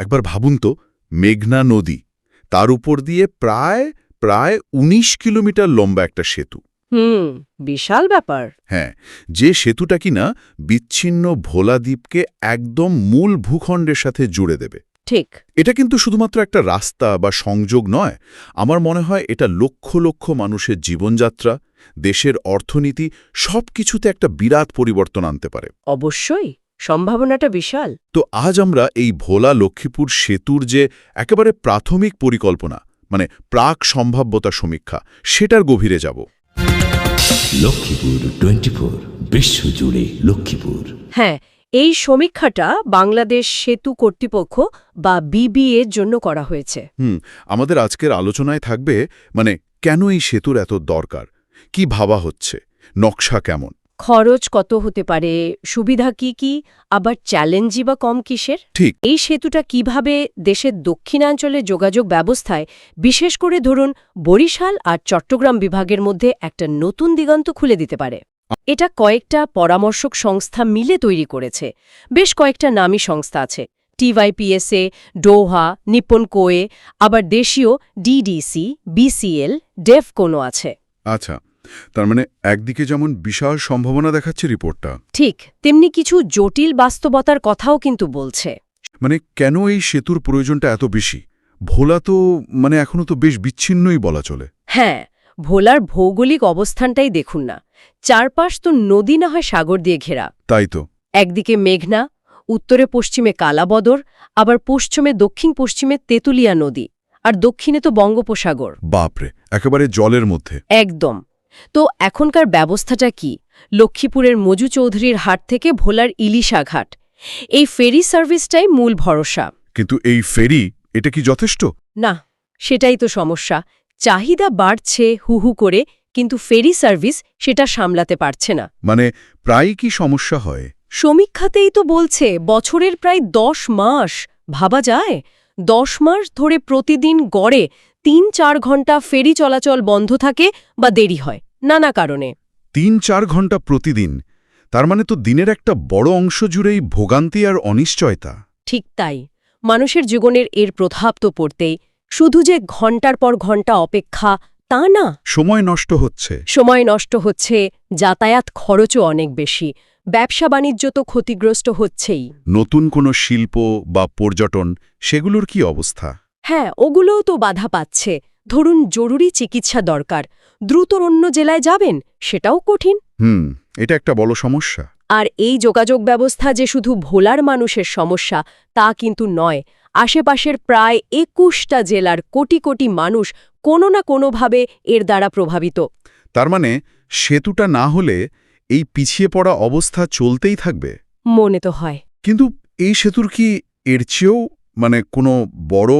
একবার ভাবুন তো মেঘনা নদী তার উপর দিয়ে প্রায় প্রায় ১৯ কিলোমিটার লম্বা একটা সেতু। হুম বিশাল ব্যাপার। হ্যাঁ যে সেতুটা কিনা বিচ্ছিন্ন ভোলা দ্বীপকে একদম মূল ভূখণ্ডের সাথে জুড়ে দেবে। ঠিক। এটা কিন্তু শুধুমাত্র একটা রাস্তা বা সংযোগ নয় আমার মনে হয় এটা লক্ষ লক্ষ মানুষের জীবনযাত্রা দেশের অর্থনীতি সব কিছুতে একটা বিরাট পরিবর্তন আনতে পারে। অবশ্যই। সম্ভাবনাটা বিশাল। তো আজ আমরা এই ভোলা লক্ষ্মীপুর সেতুর যে একেবারে প্রাথমিক পরিকল্পনা মানে প্রাক সম্ভাব্যতা সমীক্ষা সেটার গভীরে যাব। লক্ষ্মীপুর টোয়েন্টি ফোর বিশ্বজুড়ে লক্ষ্মীপুর। হ্যাঁ এই সমীক্ষাটা বাংলাদেশ সেতু কর্তৃপক্ষ বা বিবিএর জন্য করা হয়েছে। হুম আমাদের আজকের আলোচনায় থাকবে মানে কেন এই সেতুর এত দরকার? কি ভাবা হচ্ছে? নকশা কেমন? খরচ কত হতে পারে? সুবিধা কি কি? আবার চ্যালেঞ্জই বা কম কিসের? ঠিক। এই সেতুটা কীভাবে দেশের দক্ষিণাঞ্চলের যোগাযোগ ব্যবস্থায় বিশেষ করে ধরুন বরিশাল আর চট্টগ্রাম বিভাগের মধ্যে একটা নতুন দিগন্ত খুলে দিতে পারে। এটা কয়েকটা পরামর্শক সংস্থা মিলে তৈরি করেছে। বেশ কয়েকটা নামী সংস্থা আছে। টিওয়াইপিএসএ ডোহা নিপ্পন কোয়ে আবার দেশীয় ডিডিসি বিসিএল ডেফ কোনো আছে। আচ্ছা। তার মানে একদিকে যেমন বিশাল সম্ভাবনা দেখাচ্ছে রিপোর্টটা। ঠিক তেমনি কিছু জটিল বাস্তবতার কথাও কিন্তু বলছে। মানে কেন এই সেতুর প্রয়োজনটা এত বেশি? ভোলা তো মানে এখনও তো বেশ বিচ্ছিন্নই বলা চলে। হ্যাঁ ভোলার ভৌগোলিক অবস্থানটাই দেখুন না। চারপাশ তো নদী না হয় সাগর দিয়ে ঘেরা। তাই তো। একদিকে মেঘনা উত্তরে পশ্চিমে কালাবদর আবার পশ্চিমে দক্ষিণ পশ্চিমে তেঁতুলিয়া নদী আর দক্ষিণে তো বঙ্গোপসাগর। বাপরে একেবারে জলের মধ্যে। একদম। তো এখনকার ব্যবস্থাটা কি? লক্ষ্মীপুরের মজু চৌধুরীর হাট থেকে ভোলার ইলিশা ঘাট। এই ফেরি সার্ভিসটাই মূল ভরসা। কিন্তু এই ফেরি এটা কি যথেষ্ট? না সেটাই তো সমস্যা। চাহিদা বাড়ছে হু হু করে কিন্তু ফেরি সার্ভিস সেটা সামলাতে পারছে না। মানে প্রায় কি সমস্যা হয়? সমীক্ষাতেই তো বলছে বছরের প্রায় দশ মাস। ভাবা যায়? দশ মাস ধরে প্রতিদিন গড়ে তিন চার ঘণ্টা ফেরি চলাচল বন্ধ থাকে বা দেরি হয় নানা কারণে। তিন চার ঘণ্টা প্রতিদিন তার মানে তো দিনের একটা বড় অংশ জুড়েই ভোগান্তি আর অনিশ্চয়তা। ঠিক তাই মানুষের জীবনের এর প্রভাব তো পড়তেই শুধু যে ঘণ্টার পর ঘণ্টা অপেক্ষা তা না। সময় নষ্ট হচ্ছে। সময় নষ্ট হচ্ছে যাতায়াত খরচও অনেক বেশি ব্যবসা বাণিজ্য তো ক্ষতিগ্রস্ত হচ্ছেই। নতুন কোনো শিল্প বা পর্যটন সেগুলোর কি অবস্থা? হ্যাঁ ওগুলোও তো বাধা পাচ্ছে। ধরুন জরুরি চিকিৎসা দরকার। দ্রুত অন্য জেলায় যাবেন সেটাও কঠিন। হুম এটা একটা বড় সমস্যা। আর এই যোগাযোগ ব্যবস্থা যে শুধু ভোলার মানুষের সমস্যা তা কিন্তু নয়। আশেপাশের প্রায় একুশটা জেলার কোটি কোটি মানুষ কোনো না কোনোভাবে এর দ্বারা প্রভাবিত। তার মানে সেতুটা না হলে এই পিছিয়ে পড়া অবস্থা চলতেই থাকবে? মনে তো হয়। কিন্তু এই সেতুর কি এর চেয়েও মানে কোনো বড়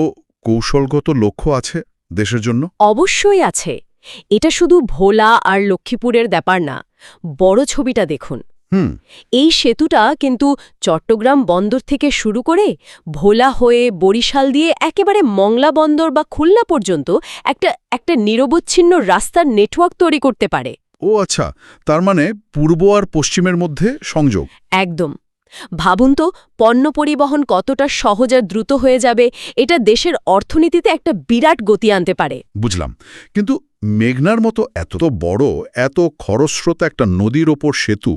কৌশলগত লক্ষ্য আছে দেশের জন্য? অবশ্যই আছে। এটা শুধু ভোলা আর লক্ষ্মীপুরের ব্যাপার না বড় ছবিটা দেখুন। হুম। এই সেতুটা কিন্তু চট্টগ্রাম বন্দর থেকে শুরু করে ভোলা হয়ে বরিশাল দিয়ে একেবারে মংলা বন্দর বা খুলনা পর্যন্ত একটা একটা নিরবচ্ছিন্ন রাস্তার নেটওয়ার্ক তৈরি করতে পারে। ও আচ্ছা তার মানে পূর্ব আর পশ্চিমের মধ্যে সংযোগ। একদম। ভাবুন তো পণ্য পরিবহন কতটা সহজ আর দ্রুত হয়ে যাবে এটা দেশের অর্থনীতিতে একটা বিরাট গতি আনতে পারে। বুঝলাম। কিন্তু মেঘনার মতো এত তো বড় এত খরস্রোত একটা নদীর ওপর সেতু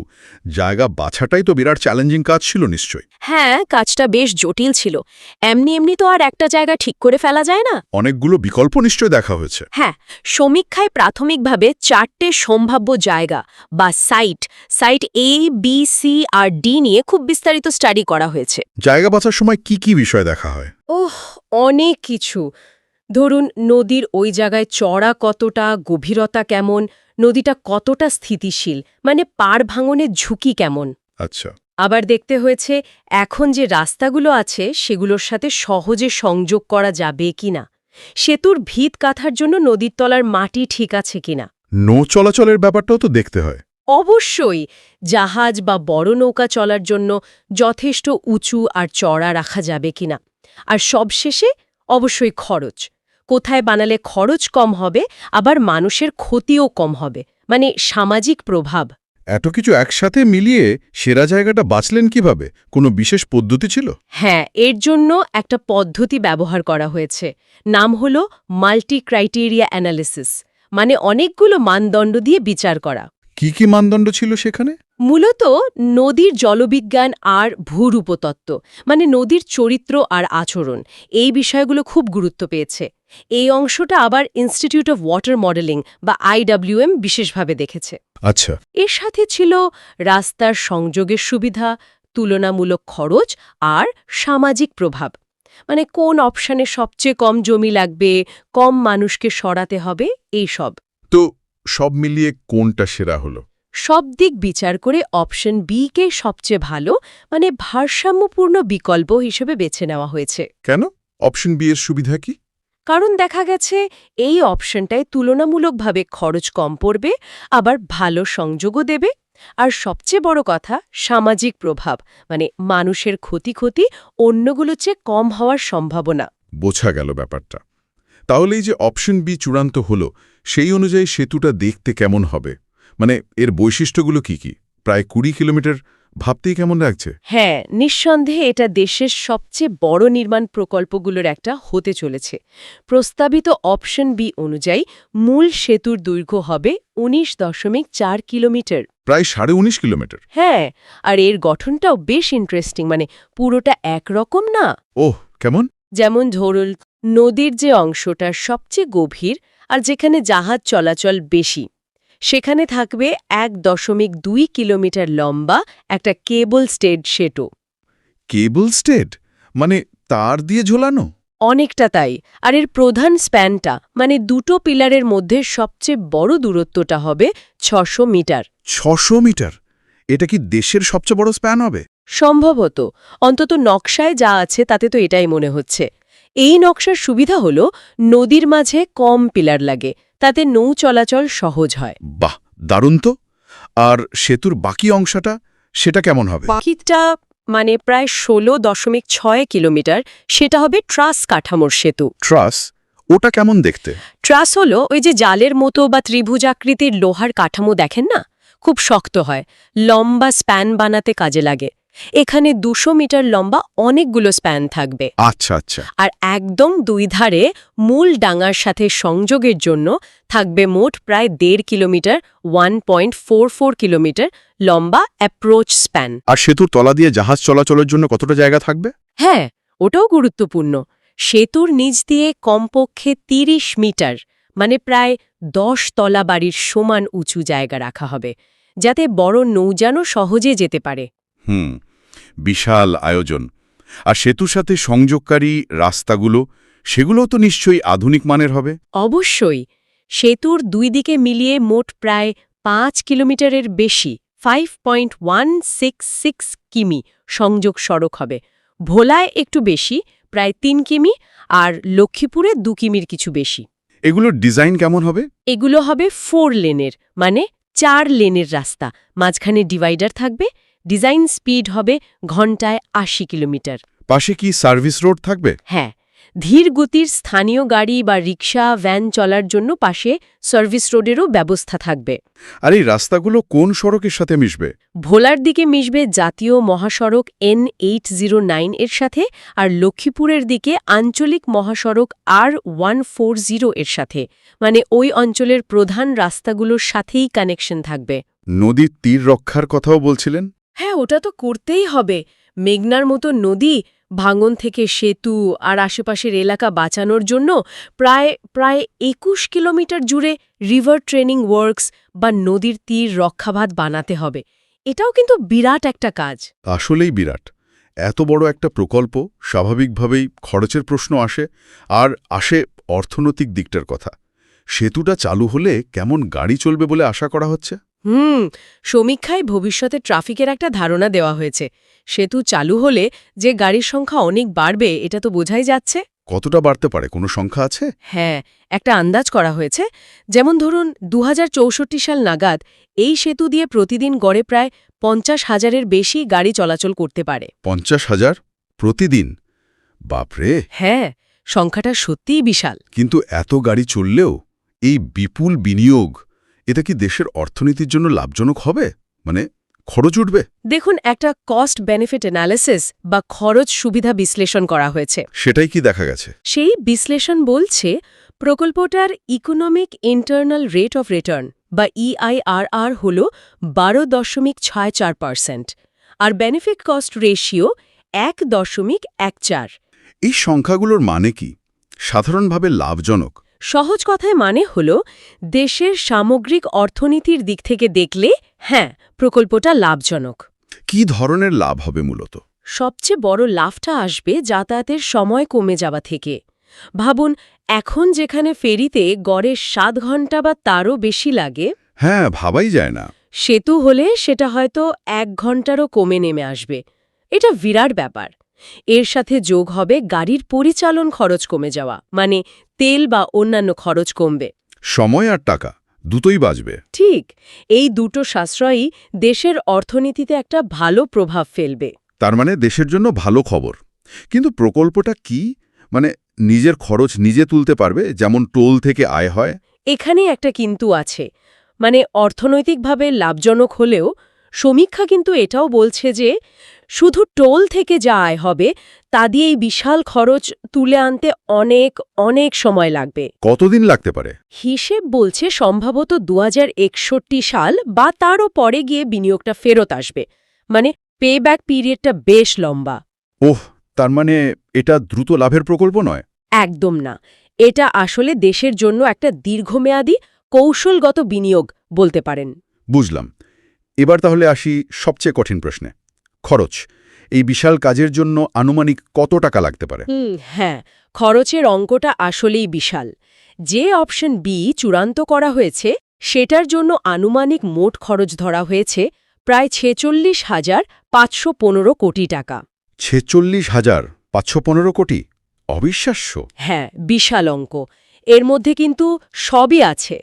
জায়গা বাছাটাই তো বিরাট চ্যালেঞ্জিং কাজ ছিল নিশ্চয়ই। হ্যাঁ কাজটা বেশ জটিল ছিল। এমনি এমনি তো আর একটা জায়গা ঠিক করে ফেলা যায় না? অনেকগুলো বিকল্প নিশ্চয় দেখা হয়েছে। হ্যাঁ সমীক্ষায় প্রাথমিকভাবে চারটে সম্ভাব্য জায়গা বা site site A B C R D নিয়ে খুব বিস্তারিত স্টাডি করা হয়েছে। জায়গা বাছার সময় কি কি বিষয় দেখা হয়? ওহ অনেক কিছু। ধরুন নদীর ওই জায়গায় চড়া কতটা গভীরতা কেমন নদীটা কতটা স্থিতিশীল মানে পাড় ভাঙনের ঝুঁকি কেমন? আচ্ছা। আবার দেখতে হয়েছে এখন যে রাস্তাগুলো আছে সেগুলোর সাথে সহজে সংযোগ করা যাবে কিনা? সেতুর ভিত কাথার জন্য নদীর তলার মাটি ঠিক আছে কিনা? নৌ চলাচলের ব্যাপারটাও তো দেখতে হয়। অবশ্যই! জাহাজ বা বড় নৌকা চলার জন্য যথেষ্ট উঁচু আর চড়া রাখা যাবে কিনা? আর সবশেষে অবশ্যই খরচ। কোথায় বানালে খরচ কম হবে আবার মানুষের ক্ষতিও কম হবে। মানে সামাজিক প্রভাব। এত কিছু একসাথে মিলিয়ে সেরা জায়গাটা বাঁচলেন কীভাবে? কোনো বিশেষ পদ্ধতি ছিল? হ্যাঁ এর জন্য একটা পদ্ধতি ব্যবহার করা হয়েছে। নাম হল মাল্টি ক্রাইটেরিয়া অ্যানালিসিস। মানে অনেকগুলো মানদণ্ড দিয়ে বিচার করা। কি কি মানদণ্ড ছিল সেখানে? মূলত নদীর জলবিজ্ঞান আর ভূরূপতত্ত্ব মানে নদীর চরিত্র আর আচরণ এই বিষয়গুলো খুব গুরুত্ব পেয়েছে। এই অংশটা আবার ইনস্টিটিউট অফ ওয়াটার মডেলিং বা আইডব্লিউএম বিশেষভাবে দেখেছে। আচ্ছা। এর সাথে ছিল রাস্তার সংযোগের সুবিধা তুলনামূলক খরচ আর সামাজিক প্রভাব। মানে কোন অপশানে সবচেয়ে কম জমি লাগবে কম মানুষকে সরাতে হবে এই সব। তো সব মিলিয়ে কোনটা সেরা হলো? সব দিক বিচার করে অপশন বি কে সবচেয়ে ভালো মানে ভারসাম্যপূর্ণ বিকল্প হিসেবে বেছে নেওয়া হয়েছে। কেন? অপশন বি এর সুবিধা কি? কারণ দেখা গেছে এই অপশনটায় তুলনামূলকভাবে খরচ কম পড়বে আবার ভালো সংযোগও দেবে আর সবচেয়ে বড় কথা সামাজিক প্রভাব মানে মানুষের ক্ষতি ক্ষতি অন্যগুলোর চেয়ে কম হওয়ার সম্ভাবনা। বোঝা গেল ব্যাপারটা। তাহলে এই যে অপশন বি চূড়ান্ত হলো সেই অনুযায়ী সেতুটা দেখতে কেমন হবে? মানে এর বৈশিষ্ট্যগুলো কি কি? প্রায় কুড়ি কিলোমিটার ভাবতেই কেমন লাগছে? হ্যাঁ নিঃসন্দেহে এটা দেশের সবচেয়ে বড় নির্মাণ প্রকল্পগুলোর একটা হতে চলেছে। প্রস্তাবিত অপশন বি অনুযায়ী মূল সেতুর দৈর্ঘ্য হবে উনিশ দশমিক চার কিলোমিটার। প্রায় সাড়ে উনিশ কিলোমিটার। হ্যাঁ আর এর গঠনটাও বেশ ইন্টারেস্টিং মানে পুরোটা একরকম না? ওহ কেমন? যেমন ধরুন নদীর যে অংশটা সবচেয়ে গভীর আর যেখানে জাহাজ চলাচল বেশি সেখানে থাকবে এক দশমিক দুই কিলোমিটার লম্বা একটা কেবল স্টেড সেতু। Cable stayed? মানে তার দিয়ে ঝোলানো? অনেকটা তাই আর এর প্রধান স্প্যানটা মানে দুটো পিলারের মধ্যে সবচেয়ে বড় দূরত্বটা হবে ছশো মিটার। ছশো মিটার? এটা কি দেশের সবচেয়ে বড় স্প্যান হবে? সম্ভবত অন্তত নকশায় যা আছে তাতে তো এটাই মনে হচ্ছে। এই নকশার সুবিধা হল নদীর মাঝে কম পিলার লাগে তাতে নৌ চলাচল সহজ হয়। বাহ দারুণ তো। আর সেতুর বাকি অংশটা সেটা কেমন হবে? বাকিটা মানে প্রায় ষোলো দশমিক ছয় কিলোমিটার সেটা হবে ট্রাস কাঠামোর সেতু। ট্রাস? ওটা কেমন দেখতে? ট্রাস হলো ওই যে জালের মতো বা ত্রিভুজাকৃতির লোহার কাঠামো দেখেন না? খুব শক্ত হয় লম্বা স্প্যান বানাতে কাজে লাগে। এখানে দুশো মিটার লম্বা অনেকগুলো স্প্যান থাকবে। আচ্ছা আচ্ছা। আর একদম দুই ধারে মূল ডাঙার সাথে সংযোগের জন্য থাকবে মোট প্রায় দেড় kilometre one point four four kilometre লম্বা অ্যাপ্রোচ স্প্যান আর সেতুর তলা দিয়ে জাহাজ চলাচলের জন্য কতটা জায়গা থাকবে? হ্যাঁ ওটাও গুরুত্বপূর্ণ। সেতুর নিচ দিয়ে কমপক্ষে ৩০ মিটার মানে প্রায় দশ তলা বাড়ির সমান উঁচু জায়গা রাখা হবে যাতে বড় নৌযানও সহজে যেতে পারে। হুম বিশাল আয়োজন। আর সেতুর সাথে সংযোগকারী রাস্তাগুলো সেগুলোও তো নিশ্চয়ই আধুনিক মানের হবে। অবশ্যই সেতুর দুই দিকে মিলিয়ে মোট প্রায় পাঁচ কিলোমিটারের বেশি ফাইভ কিমি সংযোগ সড়ক হবে। ভোলায় একটু বেশি প্রায় তিন কিমি আর লক্ষ্মীপুরে দু কিমির কিছু বেশি। এগুলোর ডিজাইন কেমন হবে? এগুলো হবে ফোর লেনের মানে চার লেনের রাস্তা। মাঝখানে ডিভাইডার থাকবে ডিজাইন স্পিড হবে ঘন্টায় আশি কিলোমিটার। পাশে কি সার্ভিস রোড থাকবে? হ্যাঁ ধীর গতির স্থানীয় গাড়ি বা রিক্সা ভ্যান চলার জন্য পাশে সার্ভিস রোডেরও ব্যবস্থা থাকবে। আর এই রাস্তাগুলো কোন সড়কের সাথে মিশবে? ভোলার দিকে মিশবে জাতীয় মহাসড়ক এন এইট জিরো নাইন এর সাথে আর লক্ষ্মীপুরের দিকে আঞ্চলিক মহাসড়ক আর ওয়ান ফোর জিরো এর সাথে। মানে ওই অঞ্চলের প্রধান রাস্তাগুলোর সাথেই কানেকশন থাকবে। নদীর তীর রক্ষার কথাও বলছিলেন? হ্যাঁ ওটা তো করতেই হবে। মেঘনার মতো নদী, ভাঙন থেকে সেতু আর আশেপাশের এলাকা বাঁচানোর জন্য প্রায় প্রায় একুশ কিলোমিটার জুড়ে রিভার ট্রেনিং ওয়ার্কস বা নদীর তীর রক্ষাভাত বানাতে হবে। এটাও কিন্তু বিরাট একটা কাজ। আসলেই বিরাট। এত বড় একটা প্রকল্প স্বাভাবিকভাবেই খরচের প্রশ্ন আসে আর আসে অর্থনৈতিক দিকটার কথা। সেতুটা চালু হলে কেমন গাড়ি চলবে বলে আশা করা হচ্ছে? হুম সমীক্ষায় ভবিষ্যতে ট্রাফিকের একটা ধারণা দেওয়া হয়েছে। সেতু চালু হলে যে গাড়ির সংখ্যা অনেক বাড়বে এটা তো বোঝাই যাচ্ছে। কতটা বাড়তে পারে? কোনো সংখ্যা আছে? হ্যাঁ একটা আন্দাজ করা হয়েছে। যেমন ধরুন দু হাজার চৌষট্টি সাল নাগাদ এই সেতু দিয়ে প্রতিদিন গড়ে প্রায় পঞ্চাশ হাজারের বেশি গাড়ি চলাচল করতে পারে। পঞ্চাশ হাজার প্রতিদিন? বাপরে! হ্যাঁ সংখ্যাটা সত্যিই বিশাল। কিন্তু এত গাড়ি চললেও এই বিপুল বিনিয়োগ এটা কি দেশের অর্থনীতির জন্য লাভজনক হবে? মানে খরচ উঠবে? দেখুন একটা কস্ট বেনিফিট অ্যানালিসিস বা খরচ সুবিধা বিশ্লেষণ করা হয়েছে। সেটাই কি দেখা গেছে? সেই বিশ্লেষণ বলছে প্রকল্পটার economic internal rate of return বা E ইআইআরআর হল বারো দশমিক ছয় চার পার্সেন্ট আর বেনিফিট কস্ট রেশিও এক দশমিক এক চার। এই সংখ্যাগুলোর মানে কি? সাধারণভাবে লাভজনক। সহজ কথায় মানে হল দেশের সামগ্রিক অর্থনীতির দিক থেকে দেখলে হ্যাঁ প্রকল্পটা লাভজনক। কি ধরনের লাভ হবে মূলত? সবচেয়ে বড় লাভটা আসবে যাতায়াতের সময় কমে যাওয়া থেকে। ভাবুন এখন যেখানে ফেরিতে গড়ে সাত ঘণ্টা বা তারও বেশি লাগে হ্যাঁ ভাবাই যায় না। সেতু হলে সেটা হয়তো এক ঘন্টারও কমে নেমে আসবে। এটা বিরাট ব্যাপার। এর সাথে যোগ হবে গাড়ির পরিচালন খরচ কমে যাওয়া মানে তেল বা অন্যান্য খরচ কমবে। সময় আর টাকা দুটোই বাঁচবে। ঠিক এই দুটো সাশ্রয়ই দেশের অর্থনীতিতে একটা ভালো প্রভাব ফেলবে। তার মানে দেশের জন্য ভালো খবর। কিন্তু প্রকল্পটা কি? মানে নিজের খরচ নিজে তুলতে পারবে যেমন টোল থেকে আয় হয়? এখানেই একটা কিন্তু আছে। মানে অর্থনৈতিকভাবে লাভজনক হলেও সমীক্ষা কিন্তু এটাও বলছে যে শুধু টোল থেকে যা আয় হবে তা দিয়ে এই বিশাল খরচ তুলে আনতে অনেক অনেক সময় লাগবে। কতদিন লাগতে পারে? হিসেব বলছে সম্ভবত দু হাজার একষট্টি সাল বা তারও পরে গিয়ে বিনিয়োগটা ফেরত আসবে। মানে পে ব্যাক পিরিয়ডটা বেশ লম্বা। ওহ তার মানে এটা দ্রুত লাভের প্রকল্প নয়? একদম না। এটা আসলে দেশের জন্য একটা দীর্ঘমেয়াদী কৌশলগত বিনিয়োগ বলতে পারেন। বুঝলাম। এবার তাহলে আসি সবচেয়ে কঠিন প্রশ্নে। খরচ। এই বিশাল কাজের জন্য আনুমানিক কত টাকা লাগতে পারে? হ্যাঁ খরচের অঙ্কটা আসলেই বিশাল। যে অপশন বি চূড়ান্ত করা হয়েছে সেটার জন্য আনুমানিক মোট খরচ ধরা হয়েছে প্রায় ছেচল্লিশ হাজার পাঁচশো পনেরো কোটি টাকা। ছেচল্লিশ হাজার পাঁচশো পনেরো কোটি? অবিশ্বাস্য। হ্যাঁ বিশাল অঙ্ক। এর মধ্যে কিন্তু সবই আছে।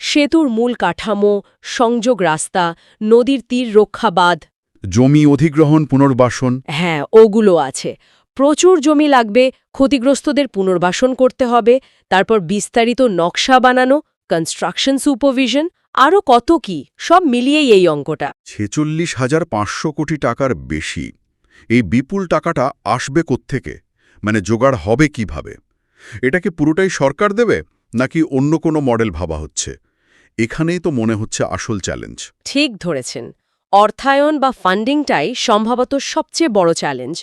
সেতুর মূল কাঠামো সংযোগ রাস্তা নদীর তীর রক্ষা বাঁধ জমি অধিগ্রহণ পুনর্বাসন। হ্যাঁ ওগুলো আছে। প্রচুর জমি লাগবে ক্ষতিগ্রস্তদের পুনর্বাসন করতে হবে তারপর বিস্তারিত নকশা বানানো কনস্ট্রাকশন সুপারভিশন আরও কত কি সব মিলিয়েই এই অঙ্কটা। ছেচল্লিশ হাজার পাঁচশো কোটি টাকার বেশি। এই বিপুল টাকাটা আসবে কোত্থেকে? মানে জোগাড় হবে কীভাবে? এটাকে পুরোটাই সরকার দেবে নাকি অন্য কোনো মডেল ভাবা হচ্ছে? এখানেই তো মনে হচ্ছে আসল চ্যালেঞ্জ। ঠিক ধরেছেন। অর্থায়ন বা ফান্ডিংটাই সম্ভবত সবচেয়ে বড় চ্যালেঞ্জ।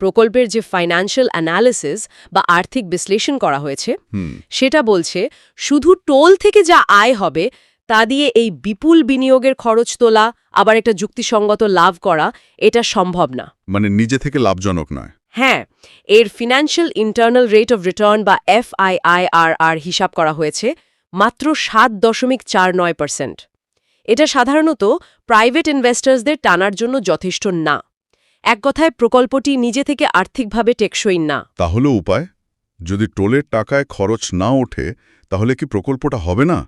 প্রকল্পের যে ফাইন্যান্সিয়াল অ্যানালিসিস বা আর্থিক বিশ্লেষণ করা হয়েছে সেটা বলছে শুধু টোল থেকে যা আয় হবে তা দিয়ে এই বিপুল বিনিয়োগের খরচ তোলা আবার একটা যুক্তিসঙ্গত লাভ করা এটা সম্ভব না। মানে নিজে থেকে লাভজনক নয়। হ্যাঁ এর financial internal rate of return বা এফআইআইআরআর হিসাব করা হয়েছে মাত্র সাত দশমিক চার নয় পার্সেন্ট এটা সাধারণত প্রাইভেট ইনভেস্টার্সদের টানার জন্য যথেষ্ট না। এক কথায় প্রকল্পটি নিজে থেকে আর্থিকভাবে টেকসই না। তাহলে উপায়? যদি টোলের টাকায় খরচ না ওঠে তাহলে কি প্রকল্পটা হবে না?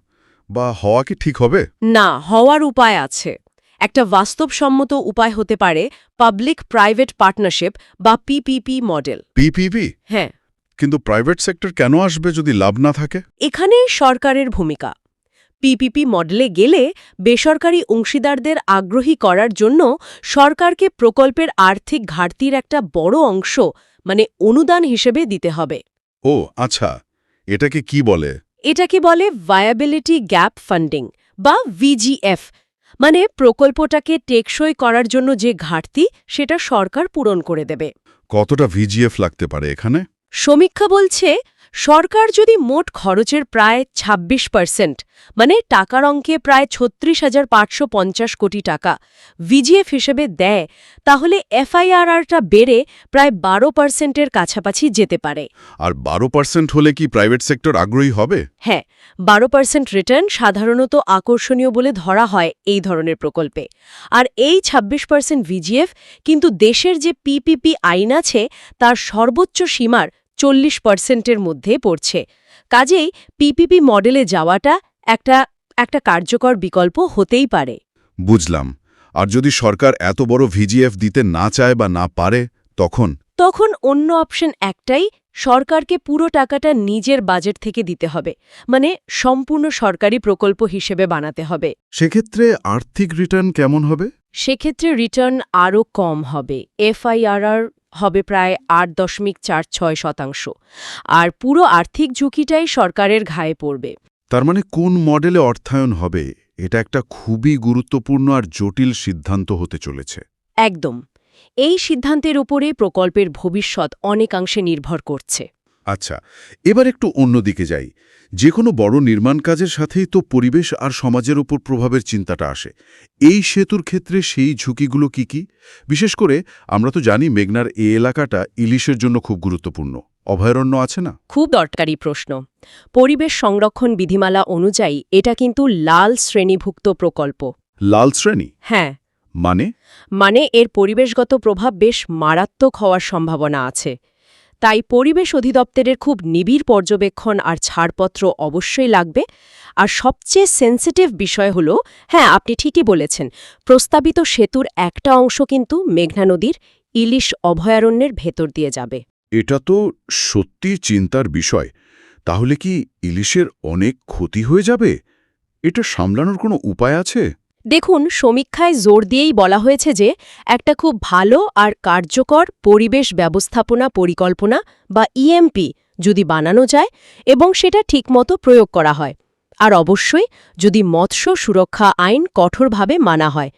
বা হওয়া কি ঠিক হবে? না হওয়ার উপায় আছে। একটা বাস্তবসম্মত উপায় হতে পারে পাবলিক প্রাইভেট পার্টনারশিপ বা পিপিপি মডেল পিপিপি হ্যাঁ। কিন্তু প্রাইভেট সেক্টর কেন আসবে যদি লাভ না থাকে? এখানে সরকারের ভূমিকা। পিপিপি মডেলে গেলে বেসরকারি অংশীদারদের আগ্রহী করার জন্য সরকারকে প্রকল্পের আর্থিক ঘাটতির একটা বড় অংশ মানে অনুদান হিসেবে দিতে হবে। ও আচ্ছা। এটাকে কি বলে? এটাকে বলে ভায়াবিলিটি গ্যাপ ফান্ডিং বা ভিজিএফ মানে প্রকল্পটাকে টেকসই করার জন্য যে ঘাটতি সেটা সরকার পূরণ করে দেবে। কতটা ভিজিএফ লাগতে পারে এখানে? সমীক্ষা বলছে সরকার যদি মোট খরচের প্রায় ২৬ পার্সেন্ট মানে টাকার অঙ্কে প্রায় ছত্রিশ হাজার পাঁচশো পঞ্চাশ কোটি টাকা ভিজিএফ হিসেবে দেয় তাহলে এফআইআরআরটা বেড়ে প্রায় বারো পার্সেন্টের কাছাকাছি যেতে পারে। আর বারো পার্সেন্ট হলে কি প্রাইভেট সেক্টর আগ্রহী হবে? হ্যাঁ বারো পার্সেন্ট রিটার্ন সাধারণত আকর্ষণীয় বলে ধরা হয় এই ধরনের প্রকল্পে। আর এই ২৬ পার্সেন্ট ভিজিএফ কিন্তু দেশের যে পিপিপি আইন আছে তার সর্বোচ্চ সীমার চল্লিশ পার্সেন্টের মধ্যে পড়ছে। কাজেই পিপিপি মডেলে যাওয়াটা একটা একটা কার্যকর বিকল্প হতেই পারে। বুঝলাম। আর যদি সরকার এত বড় ভিজিএফ দিতে না চায় বা না পারে তখন? তখন অন্য অপশন একটাই সরকারকে পুরো টাকাটা নিজের বাজেট থেকে দিতে হবে। মানে সম্পূর্ণ সরকারি প্রকল্প হিসেবে বানাতে হবে। সেক্ষেত্রে আর্থিক রিটার্ন কেমন হবে? সেক্ষেত্রে রিটার্ন আরও কম হবে। এফআইআরআর হবে প্রায় আট দশমিক চার ছয় শতাংশ। আর পুরো আর্থিক ঝুঁকিটাই সরকারের ঘায়ে পড়বে। তার মানে কোন মডেলে অর্থায়ন হবে এটা একটা খুবই গুরুত্বপূর্ণ আর জটিল সিদ্ধান্ত হতে চলেছে। একদম। এই সিদ্ধান্তের উপরে প্রকল্পের ভবিষ্যৎ অনেকাংশে নির্ভর করছে। আচ্ছা এবার একটু অন্যদিকে যাই। যে কোনো বড় নির্মাণ কাজের সাথেই তো পরিবেশ আর সমাজের ওপর প্রভাবের চিন্তাটা আসে। এই সেতুর ক্ষেত্রে সেই ঝুঁকিগুলো কি কি? বিশেষ করে আমরা তো জানি মেঘনার এ এলাকাটা ইলিশের জন্য খুব গুরুত্বপূর্ণ। অভয়ারণ্য আছে না? খুব দরকারি প্রশ্ন। পরিবেশ সংরক্ষণ বিধিমালা অনুযায়ী এটা কিন্তু লাল শ্রেণীভুক্ত প্রকল্প। লাল শ্রেণি? হ্যাঁ। মানে? মানে এর পরিবেশগত প্রভাব বেশ মারাত্মক হওয়ার সম্ভাবনা আছে। তাই পরিবেশ অধিদপ্তরের খুব নিবিড় পর্যবেক্ষণ আর ছাড়পত্র অবশ্যই লাগবে। আর সবচেয়ে সেন্সিটিভ বিষয় হল হ্যাঁ আপনি ঠিকই বলেছেন, প্রস্তাবিত সেতুর একটা অংশ কিন্তু মেঘনা নদীর ইলিশ অভয়ারণ্যের ভেতর দিয়ে যাবে। এটা তো সত্যি চিন্তার বিষয়। তাহলে কি ইলিশের অনেক ক্ষতি হয়ে যাবে? এটা সামলানোর কোনো উপায় আছে? দেখুন, সমীক্ষায় জোর দিয়েই বলা হয়েছে যে, একটা খুব ভালো আর কার্যকর পরিবেশ ব্যবস্থাপনা পরিকল্পনা বা ইএমপি যদি বানানো যায় এবং সেটা ঠিকমতো প্রয়োগ করা হয়। আর অবশ্যই যদি মৎস্য সুরক্ষা আইন কঠোরভাবে মানা হয়,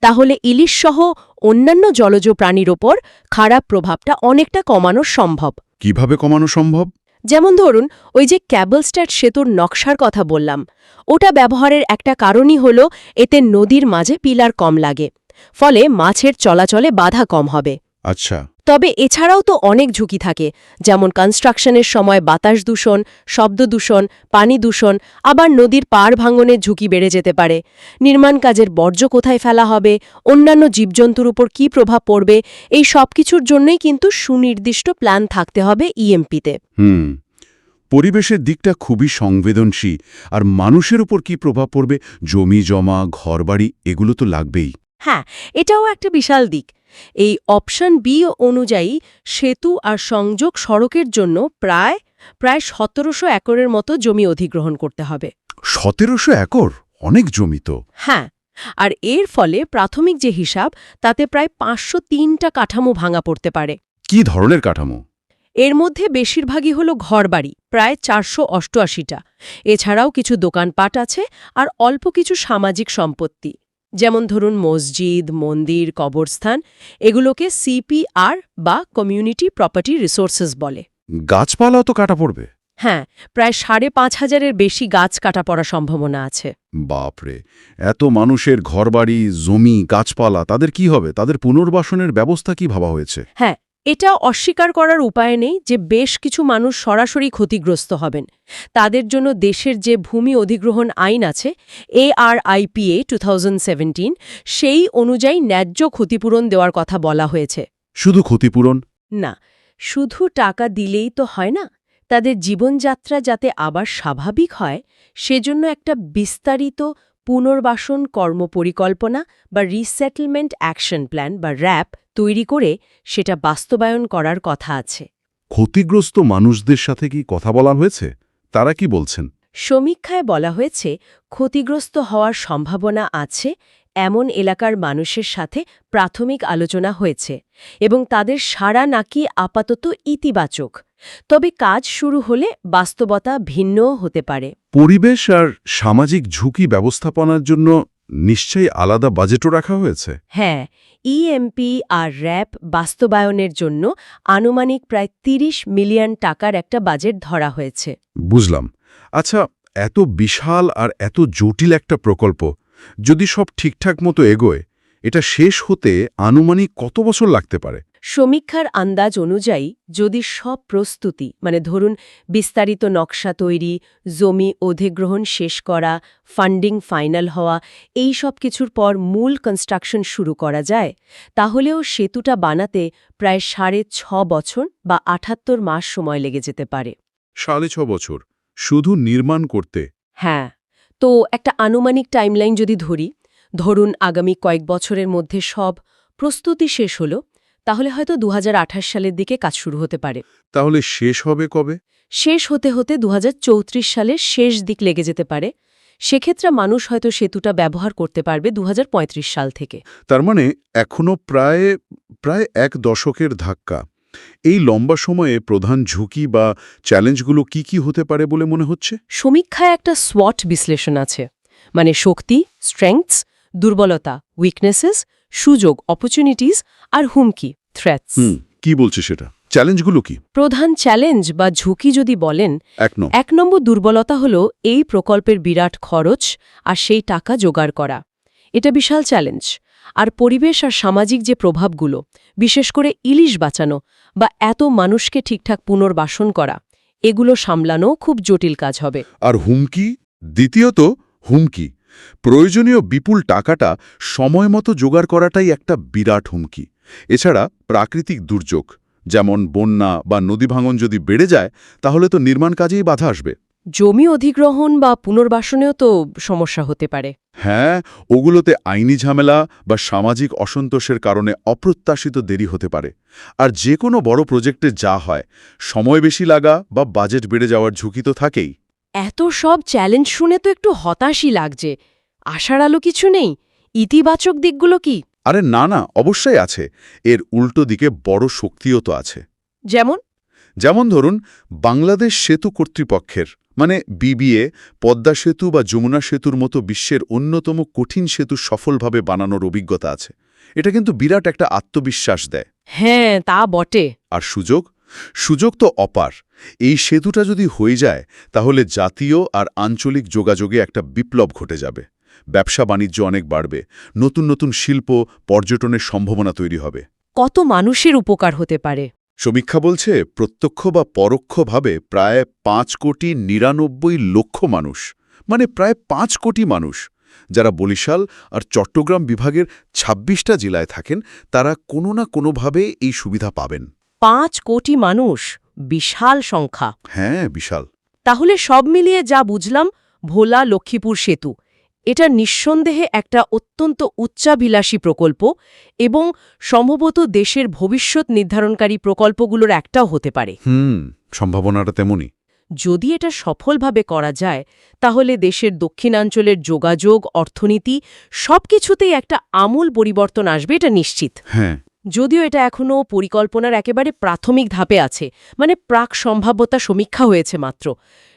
তাহলে ইলিশসহ অন্যান্য জলজ প্রাণীর ওপর খারাপ প্রভাবটা অনেকটা কমানো সম্ভব। কীভাবে কমানো সম্ভব? যেমন ধরুন, ওই যে ক্যাবলস্ট্যাট সেতুর নকশার কথা বললাম। ওটা ব্যবহারের একটা কারণই হল, এতে নদীর মাঝে পিলার কম লাগে। ফলে মাছের চলাচলে বাধা কম হবে। আচ্ছা। তবে এছাড়াও তো অনেক ঝুঁকি থাকে যেমন কনস্ট্রাকশনের সময় বাতাস দূষণ শব্দ দূষণ পানি দূষণ আবার নদীর পাড় ভাঙনের ঝুঁকি বেড়ে যেতে পারে। নির্মাণ কাজের বর্জ্য কোথায় ফেলা হবে অন্যান্য জীবজন্তুর উপর কী প্রভাব পড়বে এই সব কিছুর জন্যই কিন্তু সুনির্দিষ্ট প্ল্যান থাকতে হবে ইএমপিতে। হুম পরিবেশের দিকটা খুবই সংবেদনশীল আর মানুষের উপর কি প্রভাব পড়বে জমি জমা ঘরবাড়ি এগুলো তো লাগবেই। হ্যাঁ এটাও একটা বিশাল দিক। এই অপশন বি অনুযায়ী সেতু আর সংযোগ সড়কের জন্য প্রায় প্রায় সতেরোশো একরের মতো জমি অধিগ্রহণ করতে হবে। সতেরোশো একর? অনেক জমি তো। হ্যাঁ আর এর ফলে প্রাথমিক যে হিসাব তাতে প্রায় পাঁচশো তিনটা কাঠামো ভাঙা পড়তে পারে। কি ধরনের কাঠামো? এর মধ্যে বেশিরভাগই হল ঘরবাড়ি প্রায় চারশো অষ্টআশিটা। এছাড়াও কিছু দোকানপাট আছে আর অল্প কিছু সামাজিক সম্পত্তি। যেমন ধরুন মসজিদ মন্দির কবরস্থান এগুলোকে সিপিআর বা কমিউনিটি প্রপার্টি রিসোর্সেস বলে। গাছপালাও তো কাটা পড়বে। হ্যাঁ প্রায় সাড়ে পাঁচ হাজারের বেশি গাছ কাটা পড়ার সম্ভাবনা আছে। বাপরে এত মানুষের ঘরবাড়ি জমি গাছপালা তাদের কি হবে? তাদের পুনর্বাসনের ব্যবস্থা কি ভাবা হয়েছে? হ্যাঁ এটা অস্বীকার করার উপায় নেই যে বেশ কিছু মানুষ সরাসরি ক্ষতিগ্রস্ত হবেন। তাদের জন্য দেশের যে ভূমি অধিগ্রহণ আইন আছে এ আর এআরআইপিএ টু সেই অনুযায়ী ন্যায্য ক্ষতিপূরণ দেওয়ার কথা বলা হয়েছে। শুধু ক্ষতিপূরণ? না শুধু টাকা দিলেই তো হয় না। তাদের জীবনযাত্রা যাতে আবার স্বাভাবিক হয় সেজন্য একটা বিস্তারিত পুনর্বাসন কর্মপরিকল্পনা বা রিসেটেলমেন্ট অ্যাকশন প্ল্যান বা র্যাপ তৈরি করে সেটা বাস্তবায়ন করার কথা আছে। ক্ষতিগ্রস্ত মানুষদের সাথে কি কথা বলা হয়েছে? তারা কি বলছেন? সমীক্ষায় বলা হয়েছে ক্ষতিগ্রস্ত হওয়ার সম্ভাবনা আছে এমন এলাকার মানুষের সাথে প্রাথমিক আলোচনা হয়েছে এবং তাদের সাড়া নাকি আপাতত ইতিবাচক। তবে কাজ শুরু হলে বাস্তবতা ভিন্নও হতে পারে। পরিবেশ আর সামাজিক ঝুঁকি ব্যবস্থাপনার জন্য নিশ্চয়ই আলাদা বাজেটও রাখা হয়েছে। হ্যাঁ ইএমপি আর র্যাপ বাস্তবায়নের জন্য আনুমানিক প্রায় ৩০ মিলিয়ন টাকার একটা বাজেট ধরা হয়েছে। বুঝলাম। আচ্ছা এত বিশাল আর এত জটিল একটা প্রকল্প যদি সব ঠিকঠাক মতো এগোয় এটা শেষ হতে আনুমানিক কত বছর লাগতে পারে? সমীক্ষার আন্দাজ অনুযায়ী যদি সব প্রস্তুতি মানে ধরুন বিস্তারিত নকশা তৈরি জমি অধিগ্রহণ শেষ করা ফান্ডিং ফাইনাল হওয়া এই সব কিছুর পর মূল কনস্ট্রাকশন শুরু করা যায় তাহলেও সেতুটা বানাতে প্রায় সাড়ে ছ বছর বা আঠাত্তর মাস সময় লেগে যেতে পারে। সাড়ে ছ বছর শুধু নির্মাণ করতে? হ্যাঁ তো একটা আনুমানিক টাইমলাইন যদি ধরি ধরুন আগামী কয়েক বছরের মধ্যে সব প্রস্তুতি শেষ হল তাহলে হয়তো দু হাজার আঠাশ সালের দিকে কাজ শুরু হতে পারে। তাহলে শেষ হবে কবে? শেষ হতে হতে দুহাজার চৌত্রিশ সালের শেষ দিক লেগে যেতে পারে। সেক্ষেত্রে মানুষ হয়তো সেতুটা ব্যবহার করতে পারবে দুহাজার পঁয়ত্রিশ সাল থেকে। তার মানে এখনও প্রায় প্রায় এক দশকের ধাক্কা। এই লম্বা সময়ে প্রধান ঝুঁকি বা চ্যালেঞ্জগুলো কি কি হতে পারে বলে মনে হচ্ছে? সমীক্ষায় একটা সোয়াট বিশ্লেষণ আছে। মানে শক্তি স্ট্রেংথস দুর্বলতা উইকনেসেস সুযোগ অপরচুনিটিস আর হুমকি থ্রেটস কি বলছে সেটা? চ্যালেঞ্জগুলো কি? প্রধান চ্যালেঞ্জ বা ঝুঁকি যদি বলেন এক নম্বর দুর্বলতা হল এই প্রকল্পের বিরাট খরচ আর সেই টাকা জোগাড় করা। এটা বিশাল চ্যালেঞ্জ। আর পরিবেশ আর সামাজিক যে প্রভাবগুলো বিশেষ করে ইলিশ বাঁচানো বা এত মানুষকে ঠিকঠাক পুনর্বাসন করা এগুলো সামলানো খুব জটিল কাজ হবে। আর হুমকি? দ্বিতীয়ত হুমকি। প্রয়োজনীয় বিপুল টাকাটা সময় মতো জোগাড় করাটাই একটা বিরাট হুমকি। এছাড়া প্রাকৃতিক দুর্যোগ যেমন বন্যা বা নদী ভাঙন যদি বেড়ে যায় তাহলে তো নির্মাণ কাজেই বাধা আসবে। জমি অধিগ্রহণ বা পুনর্বাসনেও তো সমস্যা হতে পারে। হ্যাঁ ওগুলোতে আইনি ঝামেলা বা সামাজিক অসন্তোষের কারণে অপ্রত্যাশিত দেরি হতে পারে। আর যে কোনো বড় প্রজেক্টে যা হয় সময় বেশি লাগা বা বাজেট বেড়ে যাওয়ার ঝুঁকি তো থাকেই। এত সব চ্যালেঞ্জ শুনে তো একটু হতাশই লাগছে। আশার আলো কিছু নেই। ইতিবাচক দিকগুলো কি? আরে না না অবশ্যই আছে। এর উল্টো দিকে বড় শক্তিও তো আছে। যেমন? যেমন ধরুন বাংলাদেশ সেতু কর্তৃপক্ষের মানে বিবিএ পদ্মা সেতু বা যমুনা সেতুর মতো বিশ্বের অন্যতম কঠিন সেতু সফলভাবে বানানোর অভিজ্ঞতা আছে। এটা কিন্তু বিরাট একটা আত্মবিশ্বাস দেয়। হ্যাঁ তা বটে। আর সুযোগ? সুযোগ তো অপার। এই সেতুটা যদি হয়ে যায় তাহলে জাতীয় আর আঞ্চলিক যোগাযোগে একটা বিপ্লব ঘটে যাবে। ব্যবসা বাণিজ্য অনেক বাড়বে নতুন নতুন শিল্প পর্যটনের সম্ভাবনা তৈরি হবে। কত মানুষের উপকার হতে পারে? সমীক্ষা বলছে প্রত্যক্ষ বা পরোক্ষভাবে প্রায় পাঁচ কোটি নিরানব্বই লক্ষ মানুষ মানে প্রায় পাঁচ কোটি মানুষ। যারা বরিশাল আর চট্টগ্রাম বিভাগের ২৬টা জেলায় থাকেন তারা কোনো না কোনোভাবে এই সুবিধা পাবেন। পাঁচ কোটি মানুষ? বিশাল সংখ্যা। হ্যাঁ বিশাল। তাহলে সব মিলিয়ে যা বুঝলাম ভোলা লক্ষ্মীপুর সেতু। এটা নিঃসন্দেহে একটা অত্যন্ত উচ্চাভিলাষী প্রকল্প এবং সম্ভবত দেশের ভবিষ্যৎ নির্ধারণকারী প্রকল্পগুলোর একটাও হতে পারে। হুম সম্ভাবনাটা তেমনই। যদি এটা সফলভাবে করা যায় তাহলে দেশের দক্ষিণাঞ্চলের যোগাযোগ অর্থনীতি সবকিছুতেই একটা আমূল পরিবর্তন আসবে এটা নিশ্চিত। হ্যাঁ যদিও এটা এখনও পরিকল্পনার একেবারে প্রাথমিক ধাপে আছে মানে প্রাক সম্ভাব্যতা সমীক্ষা হয়েছে মাত্র।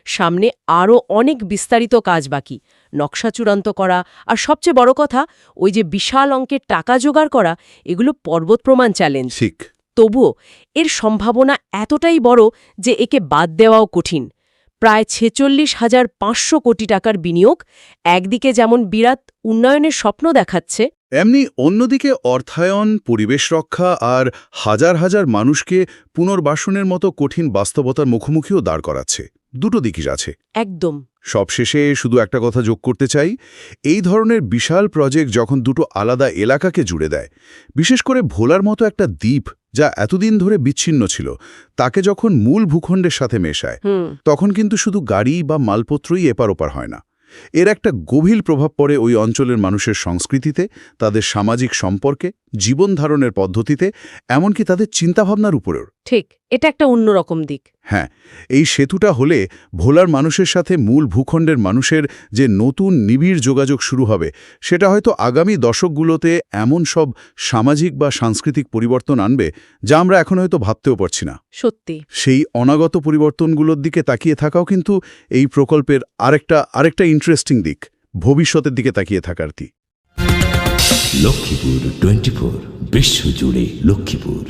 সামনে আরও অনেক বিস্তারিত কাজ বাকি নকশা চূড়ান্ত করা আর সবচেয়ে বড় কথা ওই যে বিশাল অঙ্কের টাকা জোগাড় করা এগুলো পর্বত প্রমাণ চ্যালেঞ্জ। ঠিক। তবুও এর সম্ভাবনা এতটাই বড় যে একে বাদ দেওয়াও কঠিন। প্রায় ছেচল্লিশ হাজার পাঁচশো কোটি টাকার বিনিয়োগ একদিকে যেমন বিরাট উন্নয়নের স্বপ্ন দেখাচ্ছে এমনি অন্যদিকে অর্থায়ন পরিবেশ রক্ষা আর হাজার হাজার মানুষকে পুনর্বাসনের মতো কঠিন বাস্তবতার মুখোমুখিও দাঁড় করাচ্ছে। দুটো দিকই আছে। একদম। সবশেষে শুধু একটা কথা যোগ করতে চাই এই ধরনের বিশাল প্রজেক্ট যখন দুটো আলাদা এলাকাকে জুড়ে দেয় বিশেষ করে ভোলার মতো একটা দ্বীপ যা এতদিন ধরে বিচ্ছিন্ন ছিল তাকে যখন মূল ভূখণ্ডের সাথে মেশায় তখন কিন্তু শুধু গাড়ি বা মালপত্রই এপার ওপার হয় না। এর একটা গভীর প্রভাব পড়ে ওই অঞ্চলের মানুষের সংস্কৃতিতে, তাদের সামাজিক সম্পর্কে জীবনধারণের পদ্ধতিতে, এমনকি তাদের চিন্তাভাবনার উপরেও। ঠিক এটা একটা অন্যরকম দিক। হ্যাঁ এই সেতুটা হলে ভোলার মানুষের সাথে মূল ভূখণ্ডের মানুষের যে নতুন নিবিড় যোগাযোগ শুরু হবে সেটা হয়তো আগামী দশকগুলোতে এমন সব সামাজিক বা সাংস্কৃতিক পরিবর্তন আনবে যা আমরা এখন হয়তো ভাবতেও পারছি না। সত্যি। সেই অনাগত পরিবর্তনগুলোর দিকে তাকিয়ে থাকাও কিন্তু এই প্রকল্পের আরেকটা আরেকটা ইন্টারেস্টিং দিক ভবিষ্যতের দিকে তাকিয়ে থাকার কি লক্ষ্মীপুর টোয়েন্টি ফোর বিশ্বজুড়ে লক্ষ্মীপুর।